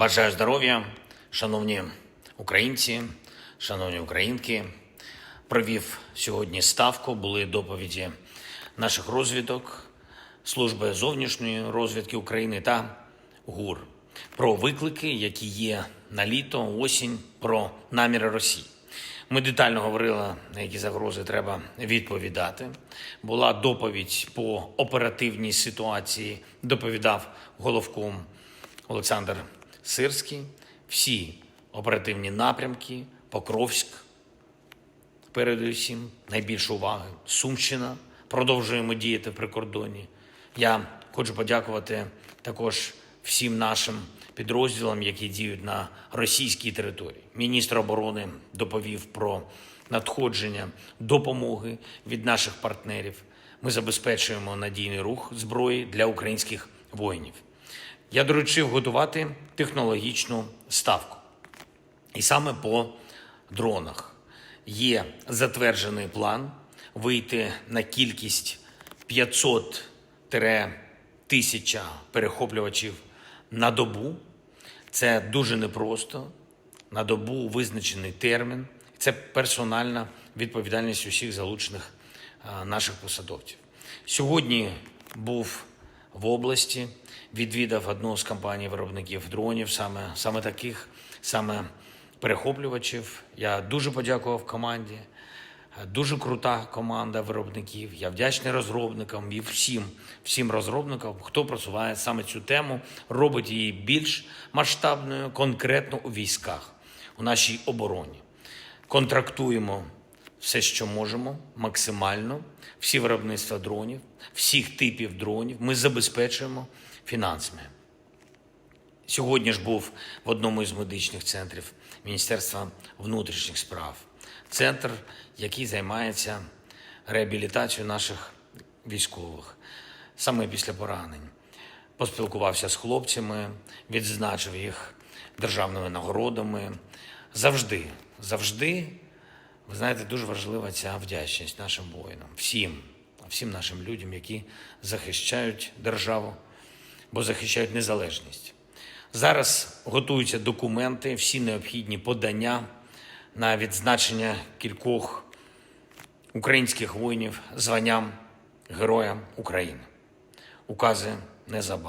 Бажаю здоров'я, шановні українці, шановні українки. Провів сьогодні ставку. Були доповіді наших розвідок, служби зовнішньої розвідки України та ГУР про виклики, які є на літо, осінь, про наміри Росії. Ми детально говорили, на які загрози треба відповідати. Була доповідь по оперативній ситуації. Доповідав головком Олександр Сирський. Всі оперативні напрямки, Покровськ, передусім найбільше уваги. Сумщина. Продовжуємо діяти в прикордонні. Я хочу подякувати також всім нашим підрозділам, які діють на російській території. Міністр оборони доповів про надходження допомоги від наших партнерів. Ми забезпечуємо надійний рух зброї для українських воїнів. Я доручив готувати технологічну ставку. І саме по дронах є затверджений план вийти на кількість 500-1000 перехоплювачів на добу. Це дуже непросто. На добу визначений термін. Це персональна відповідальність усіх залучених наших посадовців. Сьогодні був в області, відвідав одну з компаній виробників дронів, саме, саме таких, саме перехоплювачів. Я дуже подякував команді. Дуже крута команда виробників. Я вдячний розробникам і всім, всім розробникам, хто просуває саме цю тему, робить її більш масштабною, конкретно у військах, у нашій обороні. Контрактуємо все, що можемо, максимально, всі виробництва дронів, всіх типів дронів. Ми забезпечуємо фінансами. Сьогодні ж був в одному із медичних центрів Міністерства внутрішніх справ. Центр, який займається реабілітацією наших військових саме після поранень. Поспілкувався з хлопцями, відзначив їх державними нагородами. Завжди, завжди, ви знаєте, дуже важлива ця вдячність нашим воїнам, всім, всім нашим людям, які захищають державу, бо захищають незалежність. Зараз готуються документи, всі необхідні подання на відзначення кількох українських воїнів званням Героям України. Укази незабаром.